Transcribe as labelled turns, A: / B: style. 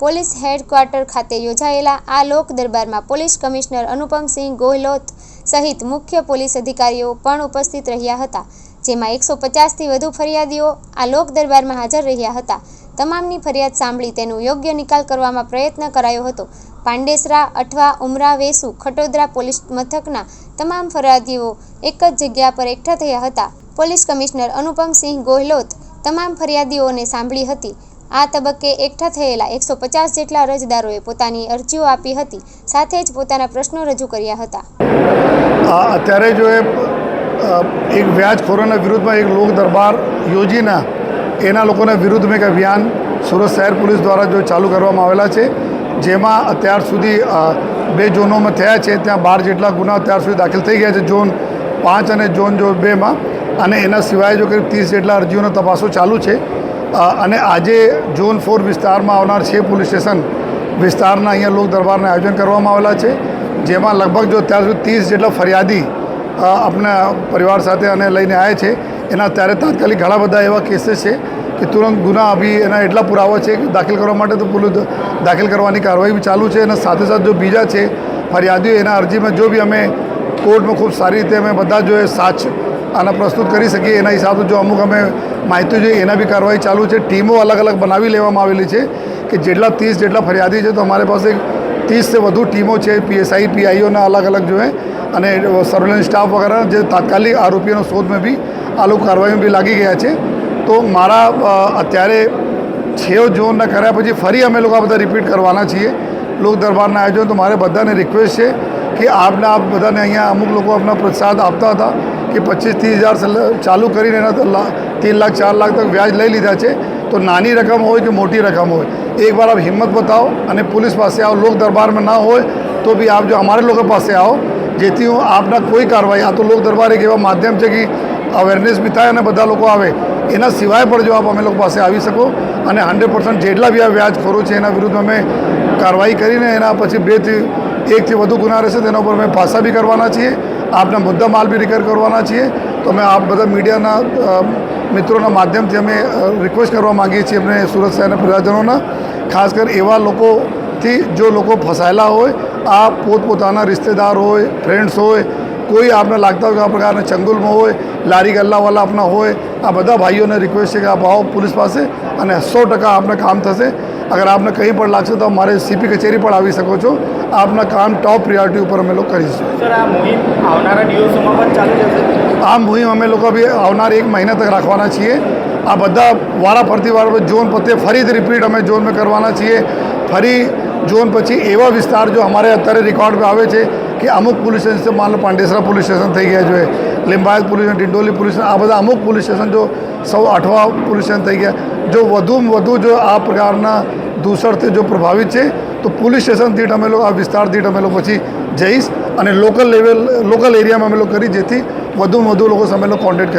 A: Police headquarter ખાતે યોજાયેલા આ લોક દરબારમાં પોલીસ કમિશનર અનુપમસિંહ ગોહલોત સહિત મુખ્ય પોલીસ અધિકારીઓ પણ ઉપસ્થિત રહ્યા હતા, જેમાં એકસો પચાસથી વધુ ફરિયાદીઓ આ લોક દરબારમાં હાજર રહ્યા હતા. તમામની ફરિયાદ સાંભળી તેનો યોગ્ય નિકાલ કરવામાં પ્રયત્ન કરાયો હતો. પાંડેસરા, અઠવા, ઉમરા, વેસુ, ખટોદરા પોલીસ મથકના તમામ ફરિયાદીઓ એક જ જગ્યા પર એકઠા થયા હતા. પોલીસ કમિશનર અનુપમસિંહ ગોહલોત તમામ ફરિયાદીઓને સાંભળી હતી. આ તબક્કે એકઠા થયેલા એકસો પચાસ જેટલા અરજદારોએ પોતાની અરજીઓ આપી હતી, સાથે જ પોતાના પ્રશ્નો રજૂ કર્યા હતા.
B: અત્યારે જો એ એક વ્યાજખોરોના વિરુદ્ધમાં એક લોક દરબાર યોજીને એના લોકોના વિરુદ્ધમાં એક અભિયાન સુરત શહેર પોલીસ દ્વારા જો ચાલુ કરવામાં આવેલા છે, જેમાં અત્યાર સુધી બે ઝોનોમાં થયા છે, ત્યાં બાર જેટલા ગુના અત્યાર સુધી દાખલ થઈ ગયા છે, ઝોન પાંચ અને ઝોન જો બેમાં, અને એના સિવાય જો કરીબ ત્રીસ જેટલા અરજીઓનો તપાસો ચાલુ છે અને આજે ઝોન ફોર વિસ્તારમાં આવનાર છે પોલીસ સ્ટેશન વિસ્તારના અહીંયા લોક દરબારના આયોજન કરવામાં આવેલા છે, જેમાં લગભગ જો અત્યાર સુધી ત્રીસ જેટલા ફરિયાદી આપણા પરિવાર સાથે અને લઈને આવ્યા છે, એના અત્યારે તાત્કાલિક ઘણા બધા એવા કેસીસ છે કે તુરંત ગુના અભી એના એટલા પુરાવા છે કે દાખલ કરવા માટે તો પોલીસ દાખલ કરવાની કાર્યવાહી બી ચાલુ છે અને સાથે સાથે જો બીજા છે ફરિયાદીઓ, એના અરજીમાં જો બી અમે કોર્ટમાં ખૂબ સારી રીતે અમે બધા જો એ સાચ આના પ્રસ્તુત કરી શકીએ, એના હિસાબે જો અમુક અમે માહિતી જોઈએ, એના બી કાર્યવાહી ચાલુ છે. ટીમો અલગ અલગ બનાવી લેવામાં આવેલી છે કે જેટલા ત્રીસ જેટલા ફરિયાદી છે, તો અમારી પાસે ત્રીસથી વધુ ટીમો છે, પીએસઆઈ, પીઆઈઓના અલગ અલગ જોઈએ અને સર્વેલન્સ સ્ટાફ વગેરે જે તાત્કાલિક આરોપીઓનો શોધમાં બી આ લોકો કાર્યવાહીમાં બી લાગી ગયા છે. તો મારા અત્યારે છેવ ઝોનના કર્યા પછી ફરી અમે લોકો આ બધા રિપીટ કરવાના છીએ. લોક દરબારના આયોજન, તો મારે બધાને રિક્વેસ્ટ છે કે આપને, આપ બધાને અહીંયા અમુક લોકો આપના પ્રસાદ આપતા હતા. કે પચીસ ત્રીસ હજાર ચાલુ કરીને એના તીન લાખ, ચાર લાખ તક વ્યાજ લઈ લીધા છે. તો નાની રકમ હોય કે મોટી રકમ હોય, એક વાર આપ હિંમત બતાવો અને પોલીસ પાસે આવો, લોક દરબારમાં ના હોય, તો બી આપ જો અમારે લોકો પાસે આવો, જેથી હું આપના કોઈ કાર્યવાહી, આ તો લોક દરબાર એક એવા માધ્યમ છે કે અવેરનેસ બી થાય અને બધા લોકો આવે. એના સિવાય પણ જો આપ અમે લોકો પાસે આવી શકો અને હંડ્રેડ પર્સન્ટ જેટલા બી આ વ્યાજખોરો છે એના વિરુદ્ધ અમે કાર્યવાહી કરીને એના પછી બેથી એકથી વધુ ગુના રહેશે, તેના ઉપર અમે પાસા બી કરવાના છીએ. આપના મુદ્દા માલ બી રિકવર કરવાના છીએ. તો અમે આપ બધા મીડિયાના મિત્રોના માધ્યમથી અમે રિક્વેસ્ટ કરવા માગીએ છીએ અમને સુરત શહેરના પ્રજાજનોના ખાસ કરી એવા લોકોથી જો લોકો ફસાયેલા હોય, આ પોતપોતાના રિશ્તેદાર હોય ફ્રેન્ડ્સ હોય, કોઈ આપને લાગતા હોય આ પ્રકારના ચંગુલમાં હોય, લારી ગલ્લાવાલા આપના હોય, આ બધા ભાઈઓને રિક્વેસ્ટ છે કે આપ આવો પોલીસ પાસે અને સો ટકા આપને કામ થશે. અગર આપને કંઈ પણ લાગશે તો અમારે સીપી કચેરી પણ આવી શકો છો. આપના કામ ટોપ પ્રિયોરિટી ઉપર અમે લોકો કરીશું.
C: આ મુહિમ
B: અમે લોકો બી આવનાર એક મહિના તક રાખવાના છીએ. આ બધા વારા ફરતી વાર ઝોન પતે ફરીથી રિપીટ અમે ઝોનમાં કરવાના છીએ. ફરી ઝોન પછી એવા વિસ્તાર જો અમારે અત્યારે રેકોર્ડમાં આવે છે કે અમુક પોલીસ સ્ટેશન માન લો પાંડેસરા પોલીસ સ્ટેશન થઈ ગયા જોઈએ Limbayat police station Dindoli police આ બધા અમુક પોલીસ સ્ટેશન જો સૌ અઠવા પોલીસ સ્ટેશન થઈ ગયા. જો વધુમાં વધુ જો આ પ્રકારના દૂષણથી જો પ્રભાવિત છે, તો પોલીસ સ્ટેશન દીઠ અમે લોકો આ વિસ્તાર દીઠ અમે લોકો પછી જઈશ અને લોકલ લેવલ, લોકલ એરિયામાં અમે લોકો કરી, જેથી વધુમાં વધુ લોકો સામે લોકો કોન્ટેક્ટ કરી